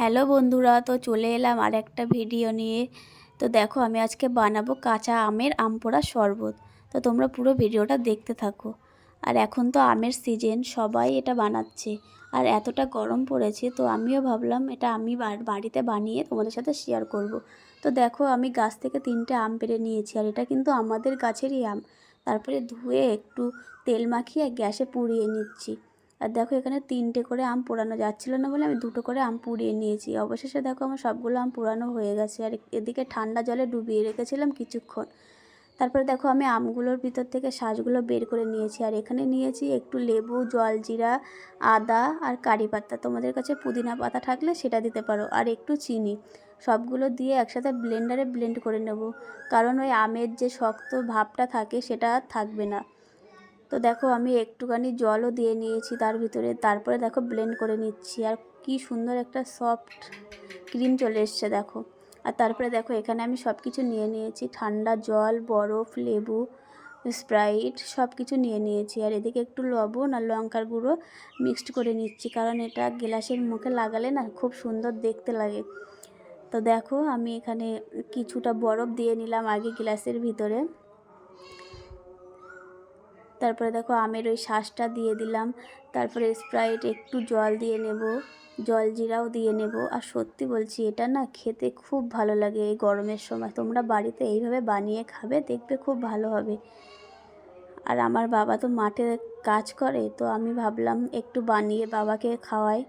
Hello বন্ধুরা, তো চলে এলাম আর একটা ভিডিও নিয়ে। তো দেখো, আমি আজকে বানাবো কাঁচা আমের আম পোড়া শরবত। তো তোমরা পুরো ভিডিওটা দেখতে থাকো। আর এখন তো আমের সিজন সবাই এটা বানাচ্ছে। আর এতটা গরম পড়েছে, তো আমিও ভাবলাম এটা আমি বাড়িতে বানিয়ে তোমাদের সাথে শেয়ার করব। তো দেখো, আমি গাছ থেকে তিনটে আম পেরে নিয়েছি, আর এটা কিন্তু আমাদের গাছেরই আম। তারপরে ধুয়ে একটু তেল মাখিয়ে গ্যাসে পুড়িয়ে নিচ্ছি। আর দেখো এখানে তিনটে করে আম পোড়ানো যাচ্ছিল না বলে আমি দুটো করে আম পুড়িয়ে নিয়েছি। অবশেষে দেখো আমার সবগুলো আম পোড়ানো হয়ে গেছে আর এদিকে ঠান্ডা জলে ডুবিয়ে রেখেছিলাম কিছুক্ষণ। তারপরে দেখো আমি আমগুলোর ভিতর থেকে শাঁসগুলো বের করে নিয়েছি আর এখানে নিয়েছি একটু লেবু, জলজিরা, আদা আর কারি পাতা। তোমাদের কাছে পুদিনা পাতা থাকলে সেটা দিতে পারো। আর একটু চিনি। সবগুলো দিয়ে একসাথে ব্লেন্ডারে ব্লেন্ড করে নেব। কারণ ওই আমের যে শক্ত ভাবটা থাকে সেটা থাকবে না। তো দেখো আমি একটুখানি জলও দিয়ে নিয়েছি তার ভিতরে, তারপরে দেখো ব্লেন্ড করে নিচ্ছি। আর কি সুন্দর একটা সফট ক্রিম চলে এসছে দেখো। আর তারপরে দেখো এখানে আমি সব কিছু নিয়ে নিয়েছি। ঠান্ডা জল, বরফ, লেবু স্প্রাইট সব কিছু নিয়ে নিয়েছি। আর এদিকে একটু লবণ আর লঙ্কার গুঁড়ো মিক্সড করে নিচ্ছি, কারণ এটা গ্লাসের মুখে লাগালে না খুব সুন্দর দেখতে লাগে। তো দেখো আমি এখানে কিছুটা বরফ দিয়ে নিলাম আগে গ্লাসের ভিতরে। তারপরে দেখো আমের ওই শ্বাসটা দিয়ে দিলাম। তারপরে স্প্রাইট একটু জল দিয়ে নেব, জল জিরাও দিয়ে নেব। আর সত্যি বলছি, এটা না খেতে খুব ভালো লাগে এই গরমের সময়। তোমরা বাড়িতে এইভাবে বানিয়ে খাবে, দেখবে খুব ভালো হবে। আর আমার বাবা তো মাঠে কাজ করে, তো আমি ভাবলাম একটু বানিয়ে বাবাকে খাওয়াই।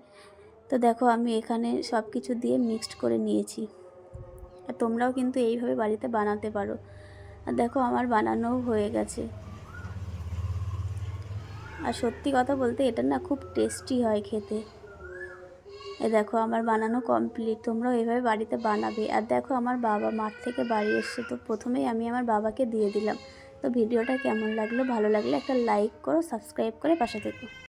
তো দেখো আমি এখানে সব কিছু দিয়ে মিক্সড করে নিয়েছি। আর তোমরাও কিন্তু এইভাবে বাড়িতে বানাতে পারো। আর দেখো আমার বানানোও হয়ে গেছে। আর সত্যি কথা বলতে এটা না খুব টেস্টি হয় খেতে। এ দেখো আমার বানানো কমপ্লিট তোমরাও এভাবে বাড়িতে বানাবে। আর দেখো আমার বাবা মাঠ থেকে বাড়ি এসছে তো প্রথমেই আমি আমার বাবাকে দিয়ে দিলাম। তো ভিডিওটা কেমন লাগল, ভালো লাগলে একটা লাইক করো সাবস্ক্রাইব করে পাশে থেকো।